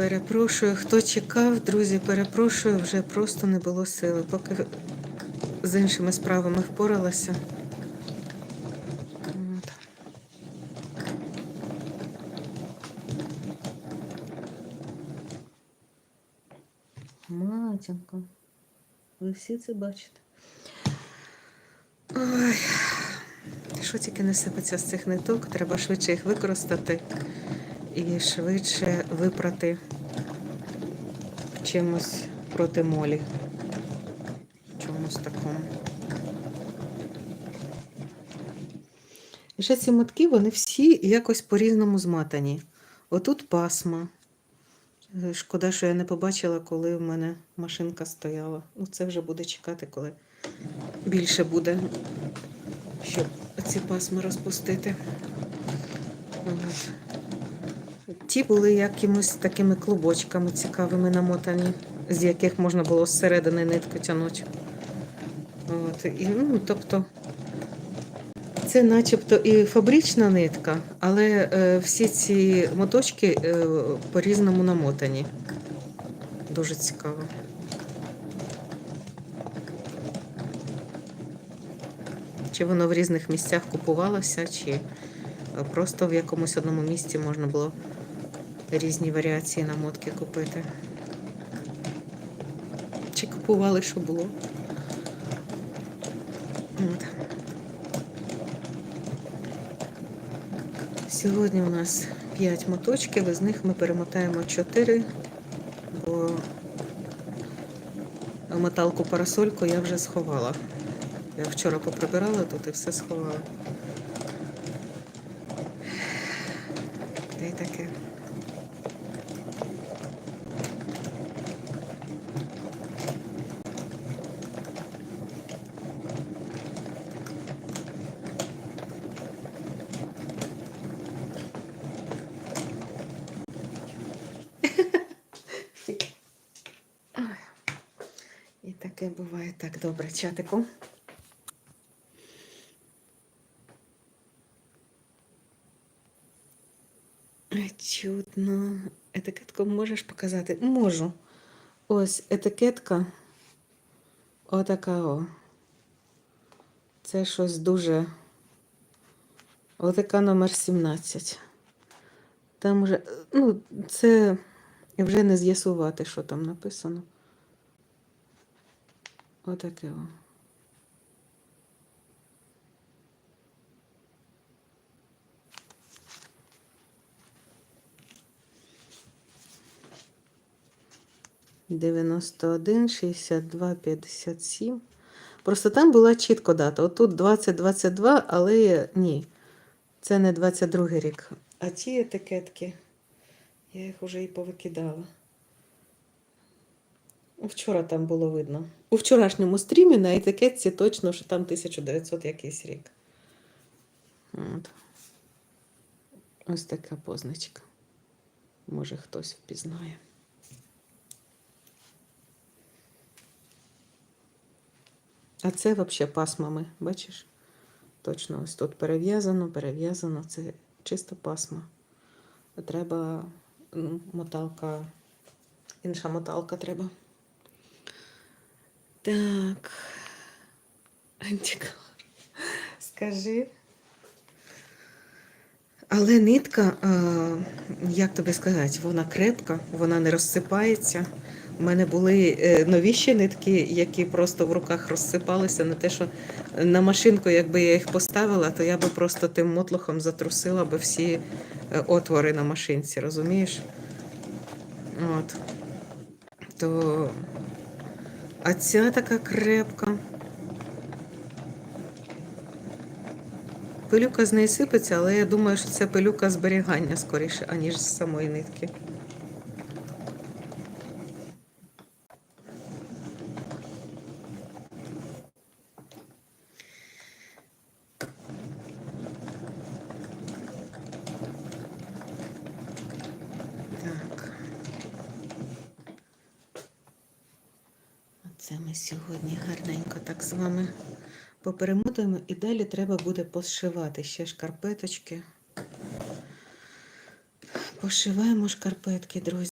Перепрошую, хто чекав, друзі, перепрошую, вже просто не було сили. Поки з іншими справами впоралася. От. Матінко, ви всі це бачите? Ой, що тільки не сипеться з цих ниток, треба швидше їх використати і швидше випрати чимось проти молі. Чомусь такому. І ще ці мотки, вони всі якось по-різному зматані. Отут пасма. Шкода, що я не побачила, коли в мене машинка стояла. Ну, це вже буде чекати, коли більше буде, щоб ці пасми розпустити. Ті були якимось такими клубочками цікавими намотані, з яких можна було зсередини нитку тягнути. От. І, ну, тобто, це начебто і фабрична нитка, але е, всі ці моточки е, по-різному намотані. Дуже цікаво. Чи воно в різних місцях купувалося, чи просто в якомусь одному місці можна було різні варіації намотки купити. Чи купували, що було. От. Сьогодні у нас 5 моточків, із них ми перемотаємо 4, бо моталку парасольку я вже сховала. Я вчора поприбирала тут і все сховала. Та й таке. Ой. І таке буває так добре, чатику. Чудно. Етикетку можеш показати? Можу. Ось етикетка. Отака о. Це щось дуже. Отака номер 17. Там вже, ну, це вже не з'ясувати, що там написано. Отаке о. Дев'яносто один, шістдесят два, п'ятдесят сім. Просто там була чітко дата. Отут 2022, але ні, це не 22 рік. А ті етикетки, я їх вже і повикидала. Вчора там було видно. У вчорашньому стрімі на етикетці точно, що там 1900 якийсь рік. От. Ось така позначка. Може хтось впізнає. А це взагалі пасмами, бачиш? Точно ось тут перев'язано, перев'язано. Це чисто пасма. Треба ну, моталка, інша моталка треба. Так. Антикор. Скажи. Але нитка, як тобі сказати, вона крепка, вона не розсипається. У мене були е, новіші нитки, які просто в руках розсипалися на те, що на машинку, якби я їх поставила, то я би просто тим мотлохом затрусила би всі е, отвори на машинці, розумієш? От. То... А ця така крепка. Пилюка з неї сипеться, але я думаю, що це пилюка зберігання скоріше, аніж з самої нитки. Оце ми сьогодні гарненько так з вами поперемотуємо і далі треба буде пошивати ще шкарпеточки. Пошиваємо шкарпетки, друзі.